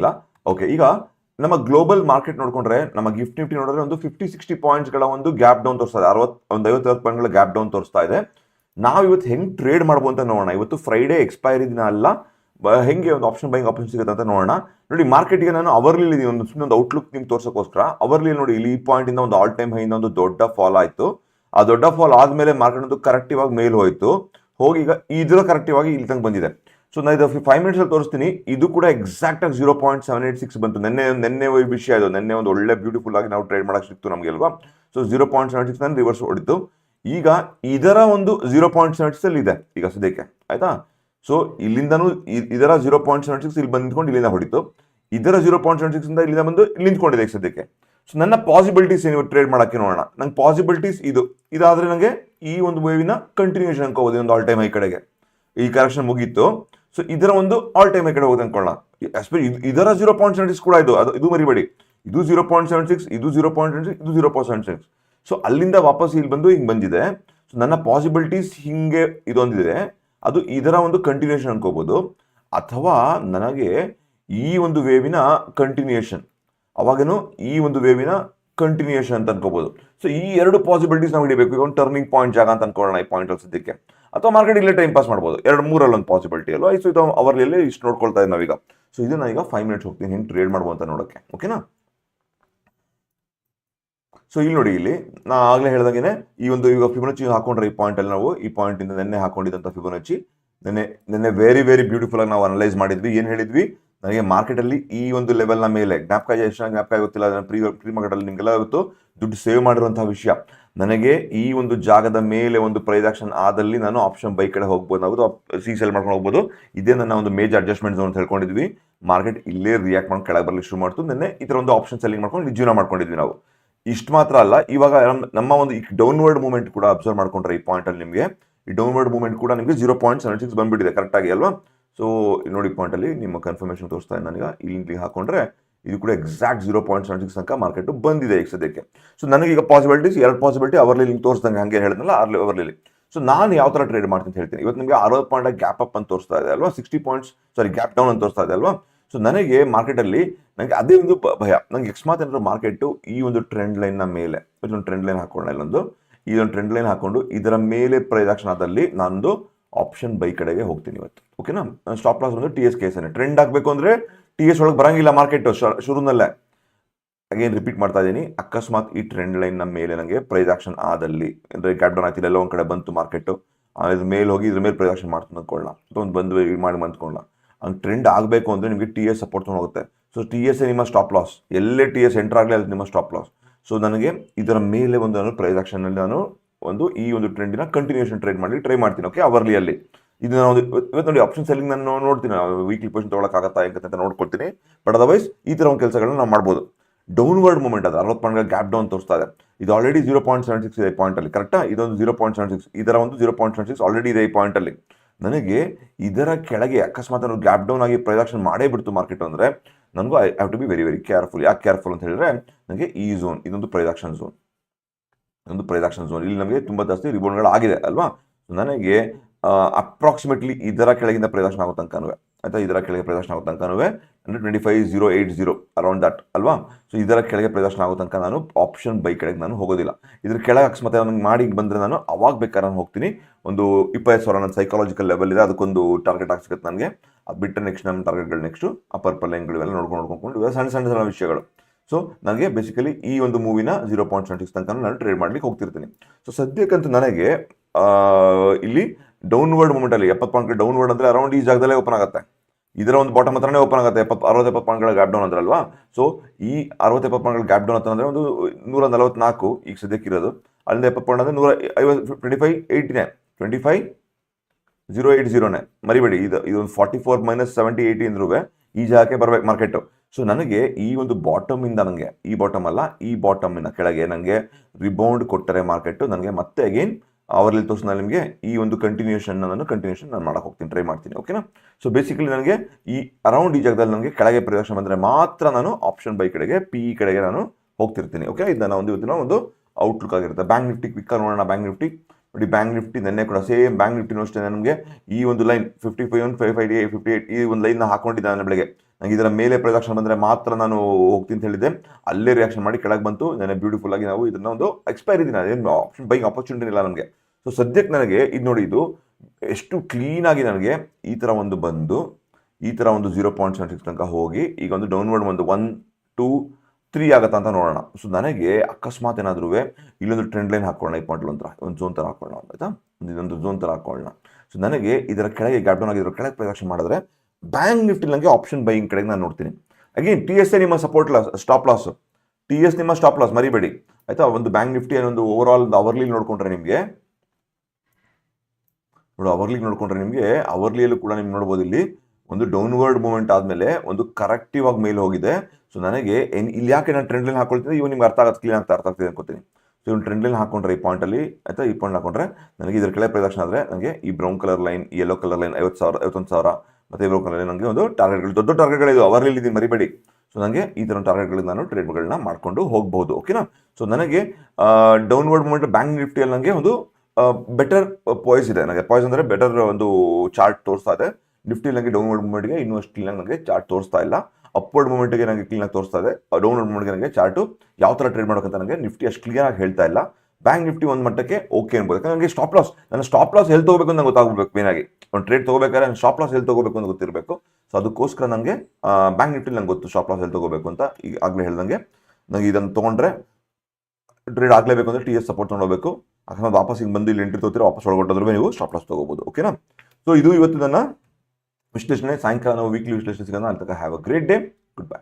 ಇಲ್ಲ ಓಕೆ ಈಗ ನಮ್ಮ ಗ್ಲೋಬಲ್ ಮಾರ್ಕೆಟ್ ನೋಡ್ಕೊಂಡ್ರೆ ನಮ್ಮ ಗಿಫ್ಟ್ ನಿಫ್ಟಿ ನೋಡಿದ್ರೆ ಒಂದು ಫಿಫ್ಟಿ ಸಿಕ್ಸ್ಟಿ ಪಾಯಿಂಟ್ಸ್ಗಳ ಒಂದು ಗ್ಯಾಪ್ ಡೌನ್ ತೋರಿಸ್ತಾ ಇದೆ. ಅರವತ್ತು ಒಂದು ಪಾಯಿಂಟ್ ಪಾಯಿಂಟ್ಗಳ ಗ್ಯಾಪ್ ಡೌನ್ ತೋರಿಸ್ತಾ ಇದೆ. ನಾವು ಇವತ್ತು ಹೆಂಗ್ ಟ್ರೇಡ್ ಮಾಡ್ಬೋದು ಅಂತ ನೋಡೋಣ. ಇವತ್ತು ಫ್ರೈಡೇ ಎಕ್ಸ್ಪೈರಿ ದಿನ ಅಲ್ಲ. ಹೆಂಗೆ ಒಂದು ಆಪ್ಷನ್ ಬೈಂಗ್ ಆಪ್ಷನ್ ಸಿಗುತ್ತೆ ಅಂತ ನೋಡೋಣ. ನೋಡಿ ಮಾರ್ಕೆಟ್ಗೆ ನಾನು ಅವರ್ಲಿ ಒಂದು ಸುಮ್ಮನೆ ಒಂದು ಔಟ್ಲುಕ್ ನಿಮ್ಗೆ ತೋರ್ಸೋಕ್ಕೋಸ್ಕರ ಅವರ್ಲಿ ನೋಡಿ, ಇಲ್ಲಿ ಈ ಪಾಯಿಂಟ್ ಇಂದ ಒಂದು ಆಲ್ ಟೈಮ್ ಹೈಯಿಂದ ಒಂದು ದೊಡ್ಡ ಫಾಲ್ ಆಯ್ತು. ಆ ದೊಡ್ಡ ಫಾಲ್ ಆದಮೇಲೆ ಮಾರ್ಕೆಟ್ ಒಂದು ಕರೆಕ್ಟಿವ್ ಆಗಿ ಮೇಲ್ ಹೋಯ್ತು. ಹೋಗಿ ಈಗ ಇದರ ಕರೆಕ್ಟಿವ್ ಆಗಿ ಇಲ್ಲಿ ತನಕ ಬಂದಿದೆ. ಸೊ ನಾನು ಇದು ಫೈವ್ ಮಿನಿಟ್ಸ್ ಅಲ್ಲಿ ತೋರಿಸ್ತೀನಿ. ಇದು ಕೂಡ ಎಕ್ಸಾಕ್ಟ್ ಆಗಿ zero point seven eight six ಬಂತು. ನೆನ್ನೆ ನೆನ್ನೆ ವಿಷಯ ಇದು. ನಿನ್ನೆ ಒಂದು ಒಳ್ಳೆ ಬ್ಯೂಟಿಫುಲ್ ಆಗಿ ನಾವು ಟ್ರೇಡ್ ಮಾಡಕ್ ಸಿಕ್ತು ನಮಗೆ, ಅಲ್ವಾ? So zero point seven six ನಾನು ರಿವರ್ಸ್ ಹೊಡಿತು. ಈಗ ಇದರ ಒಂದು ಜೀರೋ ಪಾಯಿಂಟ್ ಸೆವೆನ್ ಸಿಕ್ಸ್ ಅಲ್ಲಿ ಇದೆ ಈಗ ಸದ್ಯಕ್ಕೆ. ಆಯ್ತಾ? ಸೊ ಇಲ್ಲಿಂದನೂ ಇದರ ಜೀರೋ ಪಾಯಿಂಟ್ ಸೆವೆನ್ ಸಿಕ್ಸ್ ಇಲ್ಲಿ ಬಂದು ನಿಂತ್ಕೊಂಡು ಇಲ್ಲಿಂದ ಹೊಡಿತು. ಇದರ ಜೀರೋ ಪಾಯಿಂಟ್ ಸೆವೆನ್ ಸಿಕ್ಸ್ ಇಂದ ಇಲ್ಲಿಂದ ಬಂದು ಇಲ್ಲಿ ನಿಂತ್ಕೊಂಡಿದೆ ಈಗ ಸದ್ಯಕ್ಕೆ. ಸೊ ನನ್ನ ಪಾಸಿಬಿಲಿಟೀಸ್ ಏನು ಟ್ರೇಡ್ ಮಾಡೋಕ್ಕೆ ನೋಡೋಣ. ನಂಗೆ ಪಾಸಿಬಿಲಿಟೀಸ್ ಇದು. ಇದಾದ್ರೆ ನನಗೆ ಈ ಒಂದು ವೇವಿನ ಕಂಟಿನ್ಯೂಷನ್ ಅನ್ಕೋಬೋದು ಒಂದು ಆಲ್ ಟೈಮ್ ಈ ಕಡೆಗೆ. ಈ ಕರೆಕ್ಷನ್ ಮುಗೀತು. ಸೊ ಇದರ ಒಂದು ಆಲ್ ಟೈಮ್ ಕಡೆ ಹೋಗುದು ಅನ್ಕೊಳ್ಳೋಣ ಇದರ ಜೀರೋ ಪಾಯಿಂಟ್ ಸೆವೆನ್ ಸಿಕ್ಸ್ ಕೂಡ ಇದು, ಅದು, ಇದು ಮರಿಬೇಡಿ. ಇದು ಜೀರೋ ಪಾಯಿಂಟ್ ಸೆವೆನ್ ಸಿಕ್ಸ್ ಇದು ಜೀರೋ ಪಾಯಿಂಟ್ ಸೆವೆನ್ ಸಿಕ್ಸ್ ಇದು zero point seven six so ಅಲ್ಲಿಂದ ವಾಪಸ್ ಇಲ್ಲಿ ಬಂದು ಹಿಂಗೆ ಬಂದಿದೆ. ಸೊ ನನ್ನ ಪಾಸಿಬಿಲಿಟೀಸ್ ಹಿಂಗೆ ಇದೊಂದಿದೆ. ಅದು ಇದರ ಒಂದು ಕಂಟಿನ್ಯೂಷನ್ ಅನ್ಕೋಬಹುದು ಅಥವಾ ನನಗೆ ಈ ಒಂದು ವೇವಿನ ಕಂಟಿನ್ಯೂಯೇಷನ್ ಅವಾಗೇನು ಈ ಒಂದು ವೇವಿನ ಕಂಟಿನ್ಯೂಷನ್ ಅಂತ ಅನ್ಕೋಬಹುದು ಸೊ ಈ ಎರಡು ಪಾಸಿಬಿಲಿಟೀಸ್ ನಾವು ಹಿಡಿಬೇಕು. ಈಗ ಒಂದು ಟರ್ನಿಂಗ್ ಪಾಯಿಂಟ್ ಜಾಗ ಅಂತ ಅನ್ಕೊಳ್ಳೋಣ ಈ ಪಾಯಿಂಟ್ ಅಲ್ಲಿ ಸದ್ಯಕ್ಕೆ. ಅಥವಾ ಮಾರ್ಕೆಟ್ ಇಲ್ಲೇ ಟೈಮ್ ಪಾಸ್ ಮಾಡ್ಬೋದು. ಎರಡು ಮೂರಲ್ಲಿ ಒಂದು ಪಾಸಿಬಿಲಿಟಿ ಅಲ್ವಾ? ಸೊ ಇದು ಅವರ್ಲಿ ಇಷ್ಟು ನೋಡ್ಕೊಳ್ತಾ ಇದ್ದೀವಿ ನಾವೀಗ. ಸೊ ಇದನ್ನ ಈಗ ಫೈವ್ ಮಿನಿಟ್ಸ್ ಹೋಗ್ತೀನಿ. ಹಿಂಗೆ ಟ್ರೇಡ್ ಮಾಡ್ಬೋದು ಅಂತ ನೋಡೋಕ್ಕೆ ಓಕೆನಾ ಸೊ ಇಲ್ಲಿ ನೋಡಿ ಇಲ್ಲಿ, ನಾ ಆಗಲೇ ಹೇಳ್ದಾಗೇನೆ, ಈ ಒಂದು ಈಗ ಫಿಬೊನಚ್ಚಿ ಹಾಕೊಂಡ್ರೆ ಈ ಪಾಯಿಂಟ್ ಅಲ್ಲಿ ನಾವು ಈ ಪಾಯಿಂಟ್ ಇಂದ ನೆನ್ನೆ ಹಾಕೊಂಡಿದ್ದಂತ ಫಿಬೊನಚ್ಚಿ ನೆನ್ನೆ ನೆನ್ನೆ ವೆರಿ ವೆರಿ ಬ್ಯೂಟಿಫುಲ್ ಆಗಿ ನಾವು ಅನಲೈಸ್ ಮಾಡಿದ್ವಿ. ಏನು ಹೇಳಿದ್ವಿ? ನನಗೆ ಮಾರ್ಕೆಟ್ ಅಲ್ಲಿ ಈ ಒಂದು ಲೆವೆಲ್ನ ಮೇಲೆ ಜ್ಞಾಪಕ ಎಷ್ಟು ಜ್ಞಾಪಕ ಗೊತ್ತಿಲ್ಲ ಪ್ರೀ ಪ್ರೀ ಮಾರ್ಕೆಟಲ್ಲಿ ನಿಮ್ಗೆಲ್ಲ ಇವತ್ತು ದುಡ್ಡು ಸೇವ್ ಮಾಡಿರುವಂತಹ ವಿಷಯ. ನನಗೆ ಈ ಒಂದು ಜಾಗದ ಮೇಲೆ ಒಂದು ಪ್ರೈಸ್ ಆಕ್ಷನ್ ಆದಲ್ಲಿ ನಾನು ಆಪ್ಷನ್ ಬೈ ಕಡೆ ಹೋಗ್ಬೋದು ನಾವು ಸಿ ಸೆಲ್ ಮಾಡ್ಕೊಂಡು ಹೋಗ್ಬೋದು. ಇದೇ ನನ್ನ ಒಂದು ಮೇಜರ್ ಅಡ್ಜಸ್ಟ್ಮೆಂಟ್ ಅಂತ ಹೇಳ್ಕೊಂಡಿದ್ವಿ. ಮಾರ್ಕೆಟ್ ಇಲ್ಲೇ ರಿಯಾಕ್ಟ್ ಮಾಡಿ ಕೆಳಗೆ ಬರಲಿಕ್ಕೆ ಶುರು ಮಾಡ್ತು. ನಿನ್ನೆ ಈ ಥರ ಒಂದು ಆಪ್ಷನ್ ಸೆಲ್ಲಿಂಗ್ ಮಾಡ್ಕೊಂಡು ಜೀವನ ಮಾಡ್ಕೊಂಡಿದ್ವಿ ನಾವು. ಇಷ್ಟು ಮಾತ್ರ ಅಲ್ಲ, ಇವಾಗ ನಮ್- ನಮ್ಮ ಒಂದು ಈ ಡೌನ್ವರ್ಡ್ ಮೂವ್ಮೆಂಟ್ ಕೂಡ ಅಬ್ಸರ್ವ್ ಮಾಡ್ಕೊಂಡ್ರೆ ಈ ಪಾಯಿಂಟ್ ಅಲ್ಲಿ ನಿಮಗೆ. ಈ ಡೌನ್ವರ್ಡ್ ಮೂವ್ಮೆಂಟ್ ಕೂಡ ನಿಮಗೆ ಜೀರೋ ಪಾಯಿಂಟ್ ಸೆವೆನ್ ಸಿಕ್ಸ್ ಬಂದ್ಬಿಟ್ಟಿದೆ ಕರೆಕ್ಟಾಗಿ ಅಲ್ವಾ? ಸೊ ನೋಡಿ ಪಾಯಿಂಟ್ ಅಲ್ಲಿ ನಿಮ್ಮ ಕನ್ಫರ್ಮೇಷನ್ ತೋರಿಸ್ತಾ ಇದೆ ನನಗೆ, ಈ ಇಲ್ಲಿ ಹಾಕೊಂಡ್ರೆ ಇದು ಕೂಡ exact zero point seven six ತನಕ ಮಾರ್ಕೆಟ್ ಬಂದಿದೆ ಈಗ ಸದ್ಯಕ್ಕೆ. ಸೊ ನನಗೆ ಈಗ ಪಾಸಿಬಿಲಿಟೀಸ್ ಎರಡು ಪಾಸಿಬಿಲಿಟಿ ಅವರ್ಲಿ ಲಿಂಕ್ ತೋರಿಸ್ದಂಗೆ ಹಂಗೆ ಹೇಳಿದ್ನಲ್ಲ ಅರ್ಲಿ ಅವರ್ಲಿ ಸೊ ನಾನು ಯಾವ ತರ ಟ್ರೇಡ್ ಮಾಡ್ತೀನಿ ಅಂತ ಹೇಳ್ತೀನಿ. ಇವತ್ತು ನಿಮಗೆ ಅರವತ್ತು ಪಾಯಿಂಟ್ ಗ್ಯಾಪ್ ಅಪ್ ಅಂತ ತೋರಿಸ್ತಾ ಇದೆ ಅಲ್ವಾ? Sixty points sorry gap down ಅಂತ ತೋರಿಸ್ತಾ ಇದೆ ಅಲ್ವಾ? ಸೊ ನನಗೆ ಮಾರ್ಕೆಟಲ್ಲಿ ನನಗೆ ಅದೇ ಒಂದು ಭಯ. ನಂಗೆ ಎಕ್ಸ್ಮಾತ್ ಏನಾದ್ರು ಮಾರ್ಕೆಟ್ ಈ ಒಂದು ಟ್ರೆಂಡ್ ಲೈನ್ನ ಮೇಲೆ ಇದೊಂದು ಟ್ರೆಂಡ್ ಲೈನ್ ಹಾಕೊಂಡ್ರೆ ಇಲ್ಲೊಂದು ಇದೊಂದು ಟ್ರೆಂಡ್ ಲೈನ್ ಹಾಕೊಂಡು ಇದರ ಮೇಲೆ ಪ್ರೈಸ್ ಆಕ್ಷನ್ ಆದಲ್ಲಿ ನಂದು ಆಪ್ಷನ್ ಬೈ ಕಡೆಗೆ ಹೋಗ್ತೀನಿ ಇವತ್ತು. ಓಕೆನಾ ಸ್ಟಾಪ್ ಲಾಸ್ ಒಂದು ಟಿ ಎಸ್ ಕೇಸ್ ಟ್ರೆಂಡ್ ಆಗಬೇಕು ಅಂದ್ರೆ ಟಿ ಎಸ್ ಒಳಗೆ ಬರಂಗಿಲ್ಲ ಮಾರ್ಕೆಟ್ ಶುರುನಲ್ಲೇ ಅಗೇನ್ ರಿಪೀಟ್ ಮಾಡ್ತಾ ಇದ್ದೀನಿ ಅಕಸ್ಮಾತ್ ಈ ಟ್ರೆಂಡ್ ಲೈನ್ನ ಮೇಲೆ ನನಗೆ ಪ್ರೈಸ್ ಆಕ್ಷನ್ ಆದಲ್ಲಿ, ಅಂದರೆ ಗ್ಯಾಪ್ ಡೌನ್ ಆಯ್ತಿಲ್ಲ, ಎಲ್ಲೋ ಒಂದು ಕಡೆ ಬಂತು ಮಾರ್ಕೆಟ್ ಇದ್ರ ಮೇಲೆ ಹೋಗಿ ಇದ್ರ ಮೇಲೆ ಪ್ರೈಸ್ ಆಕ್ಷನ್ ಮಾಡ್ತು ಅಂದ್ಕೊಳ್ಳ ಒಂದು ಬಂದು ಇದು ಮಾಡಿ ಅಂದ್ಕೊಳ್ಳ ಹಂಗೆ ಟ್ರೆಂಡ್ ಆಗಬೇಕು ಅಂದ್ರೆ ನಿಮಗೆ ಟಿ ಎಸ್ ಸಪೋರ್ಟ್ ಹೋಗುತ್ತೆ. ಸೊ ಟಿ ಎಸ್ ನಿಮ್ಮ ಸ್ಟಾಪ್ ಲಾಸ್ ಎಲ್ಲೇ ಟಿ ಎಸ್ ಎಂಟರ್ ಆಗಲಿ ಅಲ್ಲಿ ನಿಮ್ಮ ಸ್ಟಾಪ್ ಲಾಸ್ ಸೊ ನನಗೆ ಇದರ ಮೇಲೆ ಒಂದು ನಾನು ಪ್ರೈಸ್ ಆಕ್ಷನ್ ಅಲ್ಲಿ ನಾನು ಒಂದು ಈ ಒಂದು ಟ್ರೆಂಡಿನ ಕಂಟಿನ್ಯೂಷನ್ ಟ್ರೇಡ್ ಮಾಡಿ ಟ್ರೈ ಮಾಡ್ತೀನಿ ಓಕೆ ಅವರ್ಲಿ ಅಲ್ಲಿ. ಇದು ನಾನು ಒಂದು- ಇವತ್ತು ನೋಡಿ ಆಪ್ಷನ್ ಸೆಲ್ಲಿಂಗ್ ನಾನು ನೋಡ್ತೀನಿ ವೀಕ್ಲಿ ಪೊಸಿಷನ್ ತೊಗೊಳಕ್ಕಾಗತ್ತಾ ಹೆಂಗತ್ತೆ ಅಂತ ನೋಡ್ಕೊಳ್ತೀನಿ. ಬಟ್ ಅದರ್ವೈಸ್ ಈ ಥರ ಒಂದು ಕೆಲಸಗಳನ್ನ ನಾವು ಮಾಡ್ಬೋದು. ಡೌನ್ವರ್ಡ್ ಮೂಮೆಂಟ್ ಅದು ಅರವತ್ತು ಪಾಯಿಂಟ್ ಗ್ಯಾಪ್ ಡೌನ್ ತೋರಿಸ್ತಾ ಇದೆ. ಇದು already zero point seven six ಇದೆ ಪಾಯಿಂಟ್ ಅಲ್ಲಿ ಕರೆಕ್ಟಾ ಇದೊಂದು ಜೀರೋ ಪಾಯಿಂಟ್ ಸೆವೆನ್ ಸಿಕ್ಸ್ ಇದರ ಒಂದು zero point seven six already ಇದೆ ಈ ಪಾಯಿಂಟ್ ಅಲ್ಲಿ. ನನಗೆ ಇದರ ಕೆಳಗೆ ಅಕಸ್ಮಾತ್ ಅವರು ಗ್ಯಾಪ್ ಡೌನ್ ಆಗಿ ಪ್ರೈದಾಕ್ಷನ್ ಮಾಡೇ ಬಿಡ್ತು ಮಾರ್ಕೆಟ್ ಅಂದ್ರೆ, ನನಗೂ I have to be very very careful ಯಾಕೆ ಕೇರ್ಫುಲ್ ಅಂತ ಹೇಳಿದ್ರೆ ನನಗೆ ಈ ಝೋನ್ ಇದೊಂದು ಪ್ರೈದಾಕ್ಷನ್ ಝೋನ್ ಒಂದು ಆಕ್ಷನ್ ಝೋನ್ ಇಲ್ಲಿ ನಮಗೆ ತುಂಬಾ ಜಾಸ್ತಿ ರಿಬೋನ್ಗಳಾಗಿದೆ ಅಲ್ವಾ? ನನಗೆ ಅಪ್ರಾಕ್ಸಿಮೇಟ್ಲಿ ಇದರ ಕೆಳಗಿಂದ ಪ್ರದರ್ಶನ ಆಗೋ ತನಕನೂ ಆಯ್ತಾ? ಇದರ ಕೆಳಗೆ ಪ್ರದರ್ಶನ ಆಗೋ ತನಕನೂ ಅಂದರೆ twenty five zero eight zero around that ಅಲ್ವಾ? ಸೊ ಇದರ ಕೆಳಗೆ ಪ್ರದರ್ಶನ ಆಗೋ ತನಕ ನಾನು ಆಪ್ಷನ್ ಬೈ ಕಡೆಗೆ ನಾನು ಹೋಗೋದಿಲ್ಲ. ಇದ್ರ ಕೆಳಗೆ ಅಕಸ್ಮಾತ್ ನನಗೆ ಮಾಡಿ ಬಂದರೆ ನಾನು ಅವಾಗ ಬೇಕಾದ್ರೆ ನಾನು ಹೋಗ್ತೀನಿ. ಒಂದು ಇಪ್ಪತ್ತು ಸಾವಿರ ನನ್ನ ಸೈಕಾಲಜಿಕಲ್ ಲೆವೆಲ್ ಇದೆ. ಅದಕ್ಕೊಂದು ಟಾರ್ಗೆಟ್ ಆಗಿ ಸಿಗುತ್ತೆ ನನಗೆ. ಅದು ಬಿಟ್ಟರೆ ನೆಕ್ಸ್ಟ್ ನಮ್ಮ ಟಾರ್ಗೆಟ್ಗಳು ನೆಕ್ಸ್ಟು ಅಪ್ಪರ್ ಲೈನ್ಗಳು ಇವೆಲ್ಲ ನೋಡ್ಕೊಂಡು ನೋಡ್ಕೊಂಡು ಸಣ್ಣ ಸಣ್ಣ ಸಣ್ಣ ವಿಷಯಗಳು. ಸೊ ನನಗೆ ಬೇಸಿಕಲಿ ಈ ಒಂದು ಮೂವಿನ ಜೀರೋ ಪಾಯಿಂಟ್ ಸೆವೆನ್ ಸಿಕ್ಸ್ ತನಕ ನಾನು ಟ್ರೇಡ್ ಮಾಡ್ಲಿಕ್ಕೆ ಹೋಗ್ತಿರ್ತೀನಿ. ಸೊ ಸದ್ಯಕ್ಕಂತೂ ನನಗೆ ಇಲ್ಲಿ ಡೌನ್ವರ್ಡ್ ಮೂಮೆಂಟ್ ಅಲ್ಲಿ ಎಪ್ಪತ್ತು ಪಾಯಿಂಟ್ ಡೌನ್ವರ್ಡ್ ಅಂದರೆ ಅರೌಂಡ್ ಈ ಜಾಗದಲ್ಲೇ ಓಪನ್ ಆಗುತ್ತೆ. ಇದರ ಒಂದು ಬಾಟಮ್ ಹತ್ರನೇ ಓಪನ್ ಆಗುತ್ತೆ. ಎಪ್ಪತ್ತು, ಅರವತ್ತು ಪಾಯಿಂಟ್ಗಳ ಗ್ಯಾಪ್ ಡೌನ್ ಅಂದ್ರಲ್ವಾ? ಸೊ ಈ ಅರವತ್ತು ಪಾಯಿಂಟ್ಗಳ ಗ್ಯಾಪ್ ಡೌನ್ ಅಂತಂದ್ರೆ ಒಂದು ನೂರ ನಲವತ್ನಾಲ್ಕು ಈಗ ಸದ್ಯಕ್ಕಿರೋದು ಅಲ್ಲಿಂದ ಎಪ್ಪತ್ತು ಪಾಯಿಂಟ್ ಅಂದರೆ ನೂರ ಐವತ್ತು ಟ್ವೆಂಟಿ ಫೈವ್ ಏಯ್ಟಿನೇ ಟ್ವೆಂಟಿ ಫೈವ್ ಜೀರೋ ಏಯ್ಟ್ ಜೀರೋನೇ ಮರಿಬೇಡಿ, ಇದು, ಇದೊಂದು forty four minus seventy eighty ಅಂದ್ರೂ ಈ ಜಾಗಕ್ಕೆ ಬರಬೇಕು ಮಾರ್ಕೆಟ್ ಸೊ ನನಗೆ ಈ ಒಂದು ಬಾಟಮ್ ಇಂದ ನನಗೆ ಈ ಬಾಟಮ್ ಅಲ್ಲ, ಈ ಬಾಟಮ್ ಇಂದ ಕೆಳಗೆ ನನಗೆ ರಿಬೌಂಡ್ ಕೊಟ್ಟರೆ ಮಾರ್ಕೆಟ್ ನನಗೆ ಮತ್ತೆ ಅಗೇನ್ ಅವರಲ್ಲಿ ತೋರಿಸಿದ ನಿಮಗೆ ಈ ಒಂದು ಕಂಟಿನ್ಯೂಷನ್ ನಾನು ಕಂಟಿನ್ಯೂಷನ್ ನಾನು ಮಾಡಕ್ಕೆ ಹೋಗ್ತೀನಿ ಟ್ರೈ ಮಾಡ್ತೀನಿ ಓಕೆನಾ ಸೊ ಬೇಸಿಕಲಿ ನನಗೆ ಈ ಅರೌಂಡ್ ಈ ಜಾಗದಲ್ಲಿ ನನಗೆ ಕೆಳಗೆ ಪ್ರದರ್ಶನ ಬಂದರೆ ಮಾತ್ರ ನಾನು ಆಪ್ಷನ್ ಬೈ ಕಡೆಗೆ ಪಿ ಕಡೆಗೆ ನಾನು ಹೋಗ್ತಿರ್ತೀನಿ ಓಕೆ ಇದನ್ನ ಒಂದು ಇವತ್ತಿನ ಒಂದು ಔಟ್ಲುಕ್ ಆಗಿರುತ್ತೆ. ಬ್ಯಾಂಕ್ ನಿಫ್ಟಿ ಕ್ವಿಕ್ ನೋಡೋಣ ಬ್ಯಾಂಕ್ ನಿಫ್ಟಿ ನೋಡಿ ಬ್ಯಾಂಕ್ ನಿಫ್ಟಿ ನೆನ್ನೆ ಕೂಡ ಸೇಮ್ ಬ್ಯಾಂಕ್ ನಿಫ್ಟಿನೂ ಅಷ್ಟೇ ನಮಗೆ. ಈ ಒಂದು line fifty five one five five fifty eight ಈ ಒಂದು ಲೈನ್ ಹಾಕೊಂಡಿದ್ದೆ ನಾನು ಬೆಳಗ್ಗೆ. ನನಗೆ ಇದರ ಮೇಲೆ ಪ್ರದಕ್ಷಿಣೆ ಬಂದರೆ ಮಾತ್ರ ನಾನು ಹೋಗ್ತೀನಿ ಅಂತ ಹೇಳಿದ್ದೆ. ಅಲ್ಲೇ ರಿಯಾಕ್ಷನ್ ಮಾಡಿ ಕೆಳಗೆ ಬಂತು. ನನಗೆ ಬ್ಯೂಟಿಫುಲ್ ಆಗಿ ನಾವು ಇದನ್ನ ಒಂದು ಎಕ್ಸ್ಪೈರ್ ಇದ್ದೀನಿ ಅದೇನು ಆಪ್ಷನ್ ಬೈಕ್ ಆಪರ್ಚುನಿಟಿ ಇಲ್ಲ ನಮಗೆ. ಸೊ ಸದ್ಯಕ್ಕೆ ನನಗೆ ಇದು ನೋಡಿ ಇದು ಎಷ್ಟು ಕ್ಲೀನ್ ಆಗಿ ನನಗೆ ಈ ಥರ ಒಂದು ಬಂದು ಈ ಥರ ಒಂದು ಜೀರೋ ಪಾಯಿಂಟ್ ಸೆವೆನ್ ಸಿಕ್ಸ್ ತನಕ ಹೋಗಿ ಈಗ ಒಂದು ಡೌನ್ವರ್ಡ್ ಒಂದು ಒನ್ ಟೂ ತ್ರೀ ಆಗುತ್ತಾ ಅಂತ ನೋಡೋಣ. ಸೊ ನನಗೆ ಅಕಸ್ಮಾತ್ ಏನಾದ್ರೂ ಇಲ್ಲೊಂದು ಟ್ರೆಂಡ್ ಲೈನ್ ಹಾಕೊಳ್ಳೋಣ ಈ ಪಾಯಿಂಟ್ ಒಂಥರ ಒಂದು ಝೋನ್ ಥರ ಹಾಕೊಳ್ಳೋಣ ಆಯ್ತಾ? ಇದೊಂದು ಝೋನ್ ಥರ ಹಾಕೊಳ್ಳೋಣ. ಸೊ ನನಗೆ ಇದರ ಕೆಳಗೆ ಗ್ಯಾಪ್ ಡೌನ್ ಆಗಿರೋ ಕೆಳಗೆ ಪ್ರದಕ್ಷಿಣೆ ಮಾಡಿದ್ರೆ ಬ್ಯಾಂಕ್ ನಿಫ್ಟಿ ನನಗೆ ಆಪ್ಷನ್ ಬೈಯಿಂಗ್ ಕಡೆಗೆ ನಾನು ನೋಡ್ತೀನಿ. ಅಗೇನ್ ಟಿ ಎಸ್ ಎ ನಿಮ್ಮ support loss stop loss T S ನಿಮ್ಮ ಸ್ಟಾಪ್ ಲಾಸ್ ಮರಿಬೇಡಿ, ಆಯ್ತಾ? ಒಂದು ಬ್ಯಾಂಕ್ ನಿಫ್ಟಿ ಒಂದು ಓವರ್ ಆಲ್ ಒಂದು ಅವರ್ಲಿ ನೋಡ್ಕೊಂಡ್ರೆ ನಿಮಗೆ, ನೋಡಿ ಅವರ್ಲಿ ನೋಡ್ಕೊಂಡ್ರೆ ನಿಮಗೆ ಅವರ್ಲಿಯಲ್ಲೂ ಕೂಡ ನಿಮ್ಗೆ ನೋಡ್ಬೋದು ಇಲ್ಲಿ. ಒಂದು ಡೌನ್ವರ್ಡ್ ಮೂವ್ಮೆಂಟ್ ಆದಮೇಲೆ ಒಂದು ಕರೆಕ್ಟಿವ್ ಆಗಿ ಮೇಲೆ ಹೋಗಿದೆ. ಸೊ ನನಗೆ ಇಲ್ಲಿ ಯಾಕೆ ನಾನು ಟ್ರೆಂಡ್ ಲೈನ್ ಹಾಕೊಳ್ತೀನಿ? ಇವ್ ನಿಮ್ಗೆ ಅರ್ಥ ಆಗುತ್ತೆ ಕ್ಲೀನ್ ಆಗ್ತಾ ಅರ್ಥ ಆಗ್ತಿದೆ ಅನ್ಕೋತೀನಿ. ಸೊ ಇವ್ನು ಟ್ರೆಂಡ್ ಲೈನ್ ಹಾಕೊಂಡ್ರೆ ಈ ಪಾಯಿಂಟಲ್ಲಿ ಆಯಿತಾ? ಈ ಪಾಯಿಂಟ್ ಹಾಕೊಂಡ್ರೆ ನನಗೆ ಇದ್ರ ಕೆಳಗೆ ಪ್ರದರ್ಶನ ಆದರೆ ನನಗೆ ಈ brown colour line yellow colour line ಐವತ್ತು ಸಾವಿರ, ಐವತ್ತೊಂದು ಸಾವಿರ ಮತ್ತು ಬ್ರೌನ್ ಕಲರ್ ನನಗೆ ಒಂದು ಟಾರ್ಗೆಟ್ಗಳು ದೊಡ್ಡ ಟಾರ್ಗೆಟ್ಗಳಿದೆ ಅವರಲ್ಲಿ ಇದ್ದೀನಿ ಮರಿಬೇಡಿ. ಸೊ ನನಗೆ ಈ ಥರ ಟಾರ್ಗೆಟ್ಗಳಿಗೆ ನಾನು ಟ್ರೇಡ್ಗಳನ್ನ ಮಾಡ್ಕೊಂಡು ಹೋಗ್ಬೋದು ಓಕೆನಾ ಸೊ ನನಗೆ ಡೌನ್ವರ್ಡ್ ಮೂಮೆಂಟ್ ಬ್ಯಾಂಕ್ ನಿಫ್ಟಿಯಲ್ಲಿ ನನಗೆ ಒಂದು ಬೆಟರ್ ಪಾಯ್ಸ್ ಇದೆ. ನನಗೆ ಪಾಯ್ಸ್ ಅಂದರೆ ಬೆಟರ್ ಒಂದು ಚಾರ್ಟ್ ತೋರಿಸ್ತಾ ಇದೆ. ನಿಫ್ಟಿ ನನಗೆ ಡೌನ್ವರ್ಡ್ ಮೂವ್ಮೆಂಟ್ಗೆ ಇನ್ನೂ ಅಷ್ಟು ಕ್ಲೀನಾಗಿ ನನಗೆ ಚಾರ್ಟ್ ತೋರಿಸ್ತಾ ಇಲ್ಲ. ಅಪ್ವರ್ಡ್ ಮೂವ್ಮೆಂಟ್ಗೆ ನನಗೆ ಕ್ಲೀನಾಗಿ ತೋರಿಸ್ತಾ ಇದೆ. ಡೌನ್ವರ್ಡ್ ಮೂವ್ಮೆಂಟ್ಗೆ ನನಗೆ ಚಾರ್ಟು ಯಾವ ಥರ ಟ್ರೇಡ್ ಮಾಡೋಕ್ಕಂತ ನನಗೆ ನಿಫ್ಟಿ ಅಷ್ಟು ಕ್ಲಿಯರಾಗಿ ಹೇಳ್ತಾ ಇಲ್ಲ. ಬ್ಯಾಂಕ್ ನಿಫ್ಟಿ ಒಂದು ಮಟ್ಟಕ್ಕೆ ಓಕೆ ಅನ್ಬೋದು. ಯಾಕಂದ್ರೆ ನನಗೆ ಸ್ಟಾಪ್ ಲಾಸ್ ನನ್ನ ಸ್ಟಾಪ್ ಲಾಸ್ ಎಲ್ಲಿ ತಗೋಬೇಕು ಅಂತ ಗೊತ್ತಾಗಬೇಕು ಮೇನಾಗಿ ಒಂದು ಟ್ರೇಡ್ ತಗೋಬೇಕಾದ್ರೆ ನಾನು ಸ್ಟಾಪ್ ಲಾಸ್ ಎಲ್ಲಿ ತಗೋಬೇಕು ಅಂತ ಗೊತ್ತಿರಬೇಕು. ಸೊ ಅದಕ್ಕೋಸ್ಕರ ನನಗೆ ಬ್ಯಾಂಕ್ ನಿಫ್ಟಿ ನಂಗೆ ಗೊತ್ತು ಸ್ಟಾಪ್ ಲಾಸ್ ಎಲ್ಲಿ ತಗೋಬೇಕು ಅಂತ ಈಗ ಆಗಲೇ ಹೇಳ್ದಂಗೆ. ನನಗೆ ಇದನ್ನು ತೊಗೊಂಡ್ರೆ ಟ್ರೇಡ್ ಆಗಲೇಬೇಕು ಅಂದರೆ ಟಿ ಎಸ್ ಸಪೋರ್ಟ್ ತೊಗೊಳ್ಬೇಕು ಅಕಸ್ಮಾತ್ ವಾಪಸ್ ಹಿಂಗೆ ಬಂದು ಇಲ್ಲಿ ಎಂಟ್ರಿ ತಗೋತೀರ, ವಾಪಸ್ ಒಳಗೊಟ್ಟಾದ್ರೂ ನೀವು ಸ್ಟಾಪ್ ಲಾಸ್ ತೊಗೋಬೋದು. ಓಕೆನಾ ಸೊ ಇದು ಇವತ್ತು ನನ್ನ ವಿಶ್ಲೇಷಣೆ ಸಾಯಂಕಾಲ ನಾವು ವೀಕ್ಲಿ ವಿಶ್ಲೇಷಣೆ ಸಿಗೋಣ ಅಲ್ಲಿ ತನಕ have a great day good bye